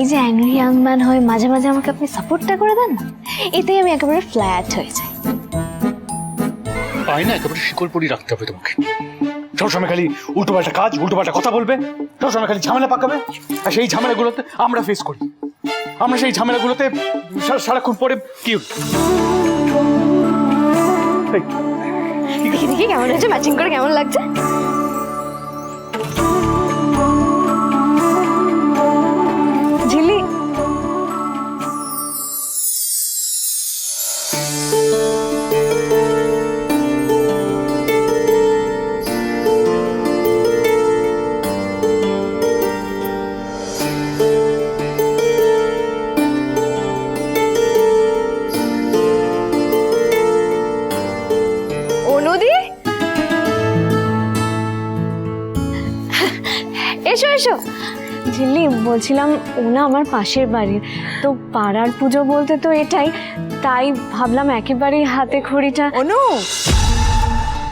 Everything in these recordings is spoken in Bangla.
এই যে অ্যাংরি ইয়াং ম্যান হয়ে মাঝে মাঝে আমাকে আপনি সাপোর্টটা করে দেন এতেই আমি একেবারে ফ্ল্যাট হয়ে যাই। তাই না একেবারে শিকড় পরি রাখতে হবে তোমাকে। সবসময় খালি উল্টো পাল্টা কাজ উল্টো পাল্টা কথা বলবে। সবসময় খালি ঝামেলা পাকাবে। আর সেই ঝামেলাগুলোতে আমরা ফেস করি। আমরা সেই ঝামেলাগুলোতে সারাক্ষণ পরে কি দেখি দেখি কেমন হয়েছে ম্যাচিং করে কেমন লাগছে? এসো এসো। ঝিল্লি বলছিলাম ওনা আমার পাশের বাড়ির। তো পাড়ার পুজো বলতে তো এটাই। তাই ভাবলাম একেবারেই হাতে খড়িটা অনু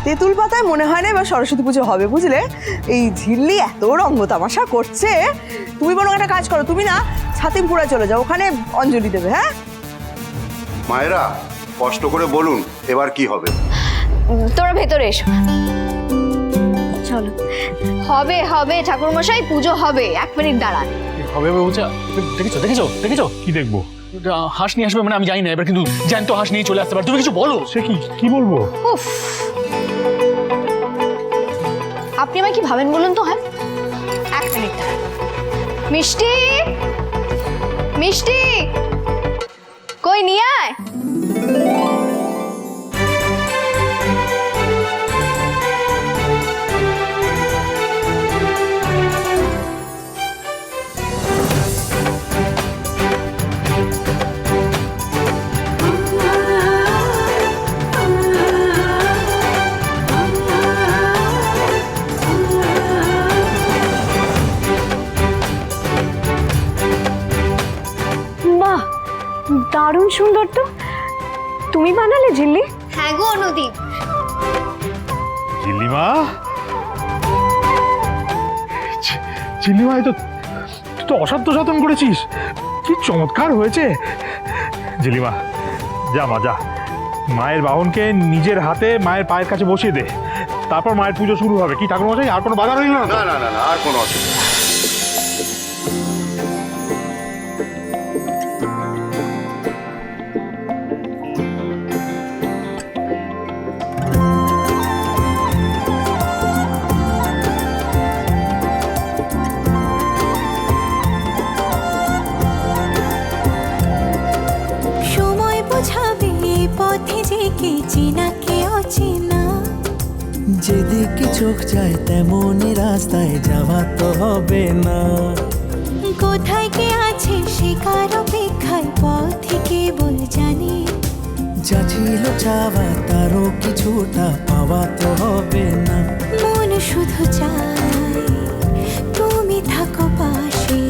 তেঁতুল পাতায় মনে হয় না এবার সরস্বতী পুজো হবে বুঝলে? এই ঝিল্লি এত রঙ্গ তামাশা করছে। তুমি বরং একটা কাজ করো তুমি না ছাতিমপুরা চলে যাও ওখানে অঞ্জলি দেবে হ্যাঁ? মায়েরা কষ্ট করে বলুন এবার কি হবে? উম, তোরা ভেতরে এসো। চলো। হবে হবে ঠাকুরমশাই পুজো হবে। এক মিনিট দাঁড়ান। হবে বলছে দেখেছ দেখেছ দেখেছ? কি দেখব? হাঁস নিয়ে আসবে মানে আমি জানি না এবার কিন্তু জ্যান্ত হাঁস নিয়ে চলে আসতে পারে। তুমি কিছু বলো। সে কি কি বলব? উফ। আপনি আমায় কি ভাবেন বলুন তো হ্যাঁ? এক মিনিট মিষ্টি! মিষ্টি! কই নিয়ে আয়। দারুণ সুন্দর তো। তুমি বানালে ঝিল্লি? হ্যাঁ গো অনুদীপ চিল্লিমা চিল্লিমা তো তুই তো অসাধ্য সাধন করেছিস। কি চমৎকার হয়েছে। জিলিমা যা মা যা। মায়ের বাহনকে নিজের হাতে মায়ের পায়ের কাছে বসিয়ে দে। তারপর মায়ের পুজো শুরু হবে। কি ঠাকুর মশাই আর কোনো বাধা রইল না না না না না আর কোনো অসুবিধা কে চেনা কে অচেনা যেদিকে চোখ যায় তেমনই রাস্তায় যাওয়া তো হবে না। কোথায় কে আছে সে কার অপেক্ষায় পথে কেবল জানে। যা ছিল চাওয়া তারও কিছুটা পাওয়া তো হবে না। মন শুধু চায় তুমি থাকো পাশে।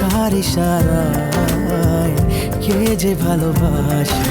কার ইশারায় কে যে ভালোবাসে?